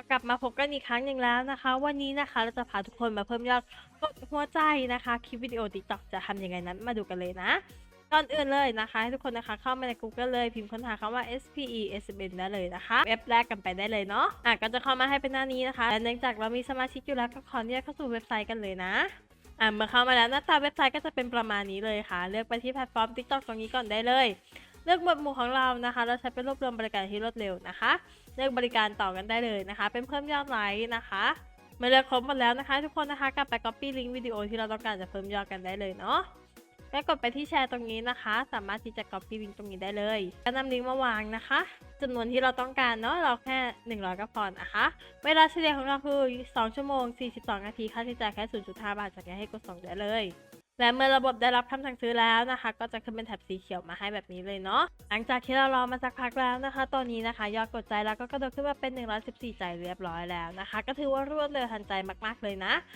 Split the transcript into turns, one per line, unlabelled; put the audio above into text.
ก็กลับมาพบกันอีกครั้งหนึ่งแล้วนะคะ วันนี้นะคะเราจะพาทุกคนมาเพิ่มยอดกดหัวใจนะคะ คลิปวิดีโอ TikTok จะทำยังไงนั้นมาดูกันเลยนะก่อนอื่นเลยนะคะให้ทุกคนนะคะเข้ามาใน Google เลยพิมพ์ค้นหาคำว่า SPE SBN ได้เลยนะคะเว็บแรกกันไปได้เลยเนาะอะก็จะเข้ามาให้เป็นหน้านี้นะคะและเนื่องจากเรามีสมาชิกอยู่แล้วก็ขออนุญาตเข้าสู่เว็บไซต์กันเลยนะอะเมื่อเข้ามาแล้วหน้าตาเว็บไซต์ก็จะเป็นประมาณนี้เลยค่ะ เลือกไปที่แพลตฟอร์ม TikTok ตรงนี้ก่อนได้เลย ลือกหมวดหมู่ของเรานะคะ เราใช้เป็นรวบรวมบริการที่รวดเร็วนะคะ เลือกบริการต่อกันได้เลยนะคะ เป็นเพิ่มยอดไลค์นะคะเมื่อเลือกครบหมดแล้วนะคะ ทุกคนนะคะกลับไป copy ลิงก์วิดีโอที่เราต้องการจะเพิ่มยอดกันได้เลยเนาะแล้วกดไปที่แชร์ตรงนี้นะคะ สามารถที่จะ copy ลิงก์ตรงนี้ได้เลยก็นำลิงก์มาวางนะคะจำนวนที่เราต้องการเนาะเราแค่ 100 ก็พอนะคะ เวลาเฉลี่ยของเราคือ 2 ชั่วโมง 42 นาที ค่าใช้จ่ายแค่ 0.5 บาทจากนี้ให้กดส่งได้เลย และเมื่อระบบได้รับคำสั่งซื้อแล้วนะคะ ก็จะขึ้นเป็นแถบสีเขียวมาให้แบบนี้เลยเนาะหลังจากที่เรารอมาสักพักแล้วนะคะ ตอนนี้นะคะยอดกดใจแล้วก็กระโดดขึ้นมาเป็น 114 ใจเรียบร้อยแล้วนะคะ ก็ถือว่ารวดเร็วทันใจมากๆเลยนะ